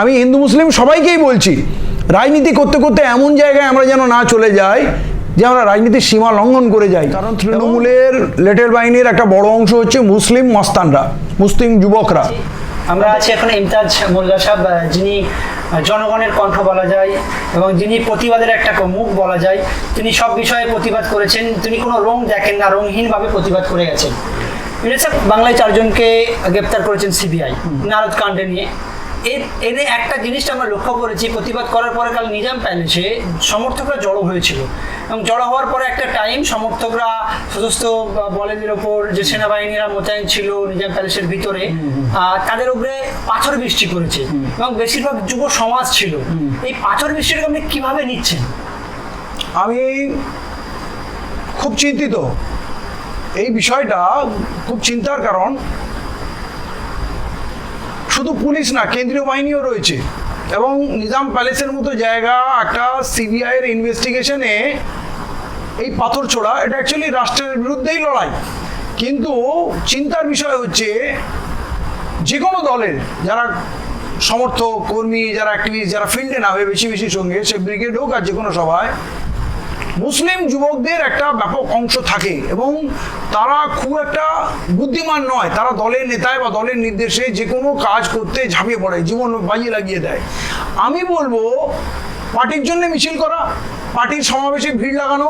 আমি হিন্দু মুসলিম সবাইকেই বলছি রাজনীতি করতে করতে এমন জায়গায় আমরা যেন না চলে যাই যে আমরা রাজনীতির সীমা লঙ্ঘন করে যাই। কারণ তৃণমূলের লেটের বাহিনীর একটা বড় অংশ হচ্ছে মুসলিম মস্তানরা মুসলিম যুবকরা। আমরা আছি এখন ইমতাজ মোল্লা সাহেব যিনি জনগণের কণ্ঠ বলা যায় এবং যিনি প্রতিবাদের একটা মুখ বলা যায় তিনি সব বিষয়ে প্রতিবাদ করেছেন। তিনি কোনো রং দেখেন না রঙহীনভাবে প্রতিবাদ করে গেছেন। বাংলায় চারজনকে গ্রেপ্তার করেছেন সিবিআই নারদ কাণ্ডে নিয়ে। এদের একটা জিনিসটা আমরা লক্ষ্য করেছি প্রতিবাদ করার পরে কাল নিজাম প্যালেসে সমর্থকরা জড়ো হয়েছিল। এবং জড়ো হওয়ার পরে একটা টাইম সমর্থকরা সশস্ত্র বলেদের ওপর যে সেনাবাহিনীরা মোতায়েন ছিল নিজাম প্যালেসের ভিতরে তাদের উপরে পাথর বৃষ্টি করেছে। এবং বেশিরভাগ যুব সমাজ ছিল। এই পাথর বৃষ্টিটাকে আপনি কীভাবে নিচ্ছেন? আমি খুব চিন্তিত। এই বিষয়টা খুব চিন্তার কারণ। শুধু পুলিশ না, কেন্দ্রীয় বাহিনীও রয়েছে। এবং নিজাম প্যালেসের মতো জায়গা, একটা সিবিআই এর ইনভেস্টিগেশনে এই পাথর ছোড়া, এটা অ্যাকচুয়ালি রাষ্ট্রের বিরুদ্ধেই লড়াই। কিন্তু চিন্তার বিষয় হচ্ছে, যে কোনো দলের যারা সমর্থক, কর্মী, যারা অ্যাক্টিভিস্ট যারা ফিল্ডে নামে বেশি বেশি সঙ্গে, সে ব্রিগেড হোক আর যে কোনো সভায় মুসলিম যুবকদের একটা ব্যাপক অংশ থাকে এবং তারা খুব একটা বুদ্ধিমান নয়। তারা দলের নেতায় বা দলের নির্দেশে যে কোনো কাজ করতে ঝাঁপিয়ে পড়ে, জীবন বাজিয়ে লাগিয়ে দেয়। আমি বলব, পার্টির জন্য মিছিল করা, পার্টির সমাবেশে ভিড় লাগানো,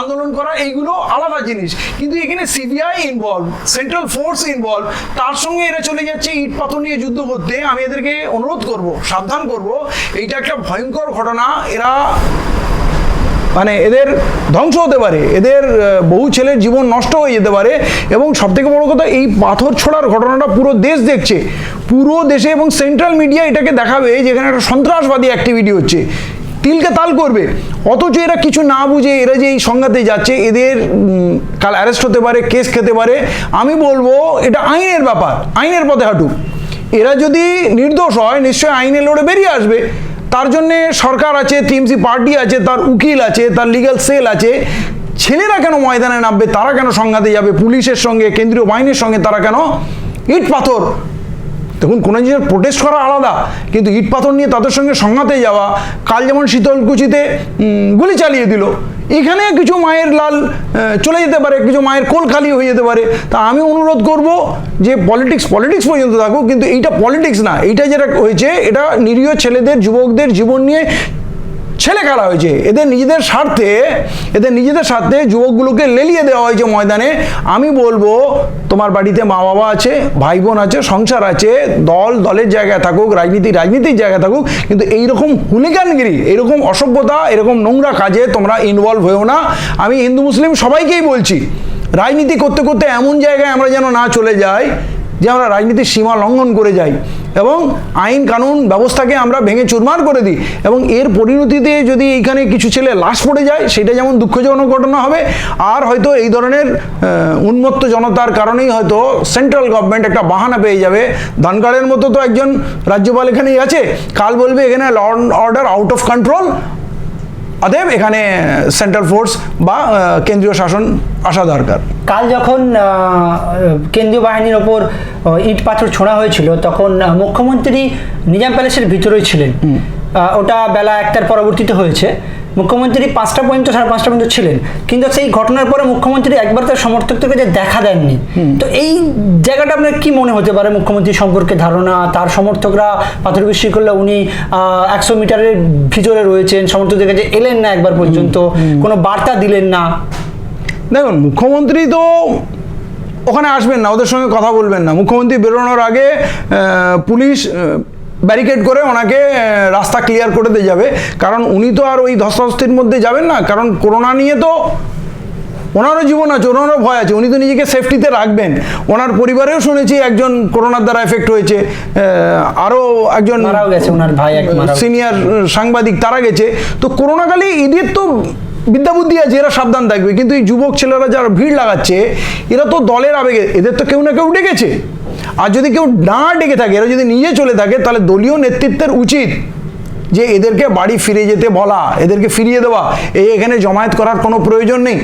আন্দোলন করা, এইগুলো আলাদা জিনিস। কিন্তু এখানে CBI involve central force involve তার সঙ্গে এরা চলে যাচ্ছে ইট পাথর নিয়ে যুদ্ধ করতে। আমি এদেরকে অনুরোধ করব, সাবধান করব। এইটা একটা ভয়ঙ্কর ঘটনা। এরা মানে এদের ধ্বংস হতে পারে, এদের বহু ছেলের জীবন নষ্ট হয়ে যেতে পারে এবং সবথেকে বড় কথা এই পাথর ছোড়ার ঘটনাটা পুরো দেশ দেখছে। পুরো দেশে এবং সেন্ট্রাল মিডিয়া এটাকে দেখাবে যেখানে একটা সন্ত্রাসবাদী অ্যাক্টিভিটি হচ্ছে। তিলকে তাল করবে, অথচ এরা কিছু না বুঝে এরা যে এই সংঘাতে যাচ্ছে, এদের কাল অ্যারেস্ট হতে পারে কেস খেতে পারে। আমি বলব, এটা আইনের ব্যাপার, আইনের পথে হাঁটুক। এরা যদি নির্দোষ হয়, নিশ্চয়ই আইনে লড়ে বেরিয়ে আসবে। তার জন্যে সরকার আছে, টিএমসি পার্টি আছে, তার উকিল আছে, তার লিগাল সেল আছে। ছেলেরা কেন ময়দানে নামবে? তারা কেন সংঘাতে যাবে? পুলিশের সঙ্গে, কেন্দ্রীয় বাহিনীর সঙ্গে তারা কেন ইট পাথর? দেখুন, কোনো জিনিসের প্রোটেস্ট করা আলাদা, কিন্তু ইট পাথর নিয়ে তাদের সঙ্গে সংঘাতে যাওয়া, কাল যেমন শীতলকুচিতে গুলি চালিয়ে দিল। এখানে কিছু মায়ের লাল চলে যেতে পারে, কিছু মায়ের কোল খালি হয়ে যেতে পারে। তা আমি অনুরোধ করব যে পলিটিক্স পলিটিক্স পর্যন্ত থাকুক, কিন্তু এইটা পলিটিক্স না। এইটা যেটা হয়েছে, এটা নিরীহ ছেলেদের, যুবকদের জীবন নিয়ে ছেলে খেলা হয়েছে। এদের নিজেদের স্বার্থে, এদের নিজেদের স্বার্থে যুবকগুলোকে লেলিয়ে দেওয়া হয়েছে ময়দানে। আমি বলব, তোমার বাড়িতে মা বাবা আছে ভাই বোন আছে, সংসার আছে, দল, দলের জায়গায় থাকুক, রাজনীতি, রাজনীতির জায়গায় থাকুক, কিন্তু এইরকম হুলিগানগিরি এরকম অসভ্যতা, এরকম নোংরা কাজে তোমরা ইনভলভ হয়েও না। আমি হিন্দু মুসলিম সবাইকেই বলছি, রাজনীতি করতে করতে এমন জায়গায় আমরা যেন না চলে যাই যে আমরা রাজনীতির সীমা লঙ্ঘন করে যাই এবং আইন কানুন ব্যবস্থাকে আমরা ভেঙে চুরমার করে দিই এবং এর পরিণতিতে যদি এইখানে কিছু ছেলে লাশ পড়ে যায়, সেটা যেমন দুঃখজনক ঘটনা হবে, আর হয়তো এই ধরনের উন্মত্ত জনতার কারণেই হয়তো সেন্ট্রাল গভর্নমেন্ট একটা বাহানা পেয়ে যাবে। ধানকাড়ের মতো তো একজন রাজ্যপাল এখানেই আছে। কাল বলবে এখানে law order out of control অতএব এখানে সেন্ট্রাল ফোর্স বা কেন্দ্রীয় শাসন আসা দরকার। কাল যখন কেন্দ্রীয় বাহিনীর ওপর ইট পাথর ছোঁড়া হয়েছিল তখন মুখ্যমন্ত্রী নিজাম প্যালেসের ভিতরেই ছিলেন। ওটা বেলা একটার পরবর্তীতে হয়েছে। মুখ্যমন্ত্রী পাঁচটা পর্যন্ত সাড়ে পাঁচটা পর্যন্ত ছিলেন। কিন্তু সেই ঘটনার পরে মুখ্যমন্ত্রী একবার তার সমর্থকদের কাছে দেখা দেননি। তো এই জায়গাটা আপনার কি মনে হতে পারে মুখ্যমন্ত্রী সম্পর্কে ধারণা? তার সমর্থকরা পাথর বৃষ্টি করলে উনি একশো মিটারের ভিতরে রয়েছেন সমর্থকদের কাছে এলেন না একবার পর্যন্ত। কোনো বার্তা দিলেন না? দেখুন মুখ্যমন্ত্রী তো ওখানে আসবেন না ওদের সঙ্গে কথা বলবেন না। মুখ্যমন্ত্রী বেরোনোর আগে পুলিশ ব্যারিকেড করে ওনাকে রাস্তা ক্লিয়ার করে দিয়ে যাবে। কারণ উনি তো আর ওই ধস্তাধস্তির মধ্যে যাবেন না। কারণ করোনা নিয়ে তো ওনারও জীবন আছে ওনারও ভয় আছে। উনি তো নিজেকে সেফটিতে রাখবেন। ওনার পরিবারেও শুনেছি একজন করোনার দ্বারা এফেক্ট হয়েছে। আরও একজন। সিনিয়র সাংবাদিক তারা গেছে। তো করোনাকালে এদের তো বিদ্যা বুদ্ধি আছে এরা সাবধান থাকবে। কিন্তু এই যুবক ছেলেরা যারা ভিড় লাগাচ্ছে এরা তো দলের আবেগে এদের তো কেউ না কেউ ডেকেছে। আর যদি কেউ না ডেকে থাকে, এরা যদি নিজে চলে থাকে, তাহলে দলীয় নেতৃত্বের উচিত যে এদেরকে বাড়ি ফিরে যেতে বলা, এদেরকে ফিরিয়ে দেওয়া। এই এখানে জমায়েত করার কোনো প্রয়োজন নেই।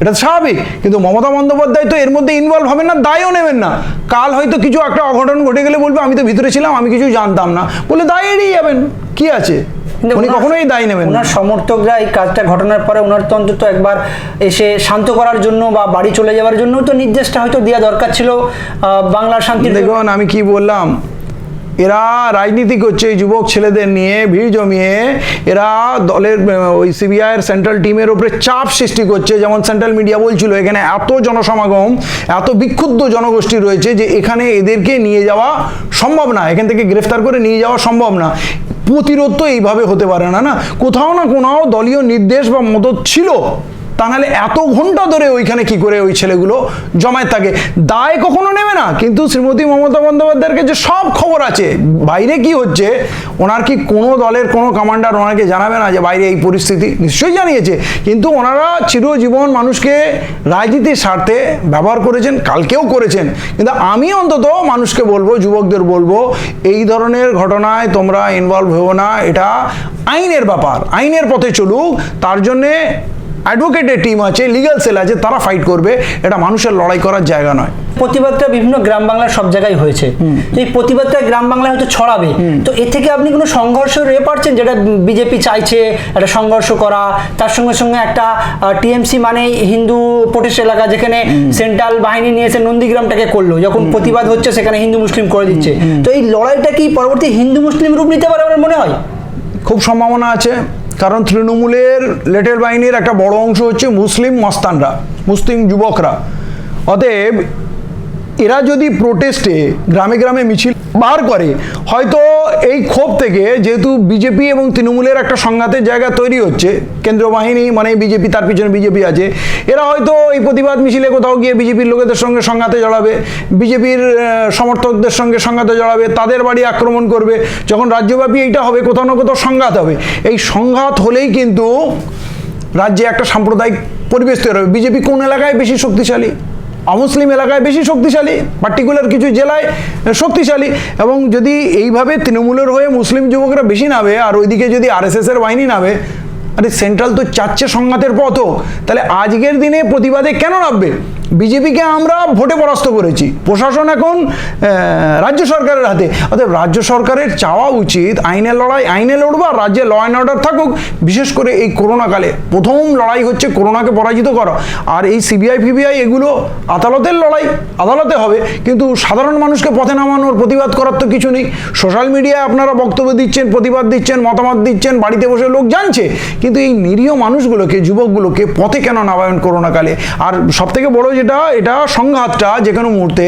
এটা স্বাভাবিক, কিন্তু মমতা বন্দ্যোপাধ্যায় তো এর মধ্যে ইনভলভ হবেন না, দায়ও নেবেন না। কাল হয়তো কিছু একটা অঘটন ঘটে গেলে বলবে, আমি তো ভিতরে ছিলাম, আমি কিছু জানতাম না। বলে দায় এড়িয়ে যাবেন। কি আছে? উনি কখনোই দায় নেবেন ওনার সমর্থকরা এই কাজটা ঘটনার পরে ওনার তো অন্তত একবার এসে শান্ত করার জন্য বা বাড়ি চলে যাওয়ার জন্য তো নির্দেশটা হয়তো দেওয়া দরকার ছিল বাংলার জন্য। দেখুন আমি কি বললাম? এরা রাজনীতি করছে এই যুবক ছেলেদের নিয়ে ভিড় জমিয়ে। এরা দলের ওই সিবিআইয়ের সেন্ট্রাল টিমের উপরে চাপ সৃষ্টি করছে। যেমন সেন্ট্রাল মিডিয়া বলছিল এখানে এত জনসমাগম এত বিক্ষুব্ধ জনগোষ্ঠী রয়েছে যে এখানে এদেরকে নিয়ে যাওয়া সম্ভব না। এখান থেকে গ্রেফতার করে নিয়ে যাওয়া সম্ভব না। প্রতিরোধ তো এইভাবে হতে পারে না না? কোথাও না কোনো দলীয় নির্দেশ বা মদত ছিল। তা নাহলে এত ঘণ্টা ধরে ওইখানে কি করে ওই ছেলেগুলো জমায়েত থাকে? দায় কখনো নেবে না। কিন্তু শ্রীমতী মমতা বন্দ্যোপাধ্যায়ের কাছে সব খবর আছে। বাইরে কি হচ্ছে? ওনার কি কোনো দলের কোনো কমান্ডার ওনাকে জানাবে না যে বাইরে এই পরিস্থিতি? নিশ্চয়ই জানিয়েছে। কিন্তু ওনারা চিরজীবন মানুষকে রাজনীতির স্বার্থে ব্যবহার করেছেন, কালকেও করেছেন। কিন্তু আমি অন্তত মানুষকে বলব, যুবকদের বলব, এই ধরনের ঘটনায় তোমরা ইনভলভ হও না। এটা আইনের ব্যাপার। আইনের পথে চলুক। তার জন্যে অ্যাডভোকেটের টিম আছে লিগ্যাল সেল আছে তারা ফাইট করবে। এটা মানুষের লড়াই করার জায়গা নয়। প্রতিবাদটা বিভিন্ন গ্রাম বাংলার সব জায়গায় হয়েছে। এই প্রতিবাদটা গ্রাম বাংলায় হয়তো ছড়াবে। তো এ থেকে আপনি কোনো সংঘর্ষ রে পারছেন যেটা বিজেপি চাইছে একটা সংঘর্ষ করা তার সঙ্গে সঙ্গে একটা টিএমসি মানে হিন্দু প্রোটেস্ট এলাকা যেখানে সেন্ট্রাল বাহিনী নিয়ে এসে নন্দীগ্রামটাকে করল। যখন প্রতিবাদ হচ্ছে সেখানে হিন্দু মুসলিম করে দিচ্ছে। তো এই লড়াইটা কি পরবর্তী হিন্দু মুসলিম রূপ নিতে পারে আমার মনে হয়? খুব সম্ভাবনা আছে। কারণ তৃণমূলের লেটের বাহিনীর একটা বড় অংশ হচ্ছে মুসলিম মস্তানরা মুসলিম যুবকরা। অতএব এরা যদি প্রোটেস্টে গ্রামে গ্রামে মিছিল বার করে, হয়তো এই ক্ষোভ থেকে যেহেতু বিজেপি এবং তৃণমূলের একটা সংঘাতের জায়গা তৈরি হচ্ছে, কেন্দ্রীয় বাহিনী মানে বিজেপি তার পিছনে বিজেপি আছে, এরা হয়তো এই প্রতিবাদ মিছিলে কোথাও গিয়ে বিজেপির লোকেদের সঙ্গে সংঘাতে জড়াবে বিজেপির সমর্থকদের সঙ্গে সংঘাতে জড়াবে, তাদের বাড়ি আক্রমণ করবে, যখন রাজ্যব্যাপী এইটা হবে, কোথাও না কোথাও সংঘাত হবে। এই সংঘাত হলেই কিন্তু রাজ্যে একটা সাম্প্রদায়িক পরিবেশ তৈরি হবে। বিজেপি কোন এলাকায় বেশি শক্তিশালী? অমুসলিম এলাকায় বেশি শক্তিশালী পার্টিকুলার কিছু জেলায় শক্তিশালী এবং যদি এইভাবে তৃণমূলের হয়ে মুসলিম যুবকরা বেশি নামে আর ওইদিকে যদি আর এস এসের বাহিনী নামে, আরে সেন্ট্রাল তো চাচ্ছে সংঘাতের পথও, তাহলে আজকের দিনে প্রতিবাদে কেন নামবে? বিজেপিকে আমরা ভোটে পরাস্ত করেছি। প্রশাসন এখন রাজ্য সরকারের হাতে। অর্থাৎ রাজ্য সরকারের চাওয়া উচিত আইনের লড়াই, আইনে লড়বো আর রাজ্যে ল অ্যান্ড অর্ডার থাকুক। বিশেষ করে এই করোনা কালে। প্রথম লড়াই হচ্ছে করোনাকে পরাজিত করা। আর এই সিবিআই ফিবিআই এগুলো আদালতের লড়াই, আদালতে হবে। কিন্তু সাধারণ মানুষকে পথে নামানোর প্রতিবাদ করার তো কিছু নেই। সোশ্যাল মিডিয়ায় আপনারা বক্তব্য দিচ্ছেন, প্রতিবাদ দিচ্ছেন, মতামত দিচ্ছেন, বাড়িতে বসে লোক জানছে। কিন্তু এই নিরীহ মানুষগুলোকে, যুবকগুলোকে পথে কেন নামাবেন করোনাকালে আর সব থেকে বড় যেটা, এটা সংঘাতটা যে কোনো মুহূর্তে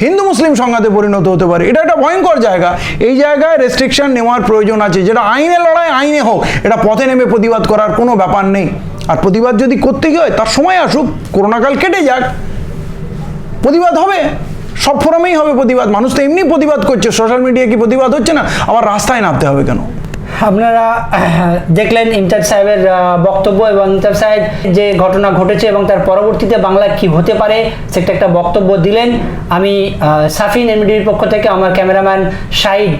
হিন্দু মুসলিম সংঘাতে পরিণত হতে পারে। এটা একটা ভয়ঙ্কর জায়গা। এই জায়গায় রেস্ট্রিকশন নেওয়ার প্রয়োজন আছে। যেটা আইনে লড়াই, আইনে হোক, এটা পথে নেমে প্রতিবাদ করার কোনো ব্যাপার নেই। আর প্রতিবাদ যদি করতে হয়, তার সময় আসুক, করোনাকাল কেটে যাক, প্রতিবাদ হবে। সব ফোরামেই হবে প্রতিবাদ। মানুষ তো এমনি প্রতিবাদ করছে। সোশ্যাল মিডিয়া কি প্রতিবাদ হচ্ছে না? আবার রাস্তায় নামতে হবে কেন? আপনারা, দেখলেন ইমতাজ সাহেবের বক্তব্য এবং ইমতাজ সাহেব যে ঘটনা ঘটেছে এবং তার পরবর্তীতে বাংলা কি হতে পারে সেটা একটা বক্তব্য দিলেন। আমি সাফিন এমডির পক্ষ থেকে আমার ক্যামেরাম্যান শাহিদ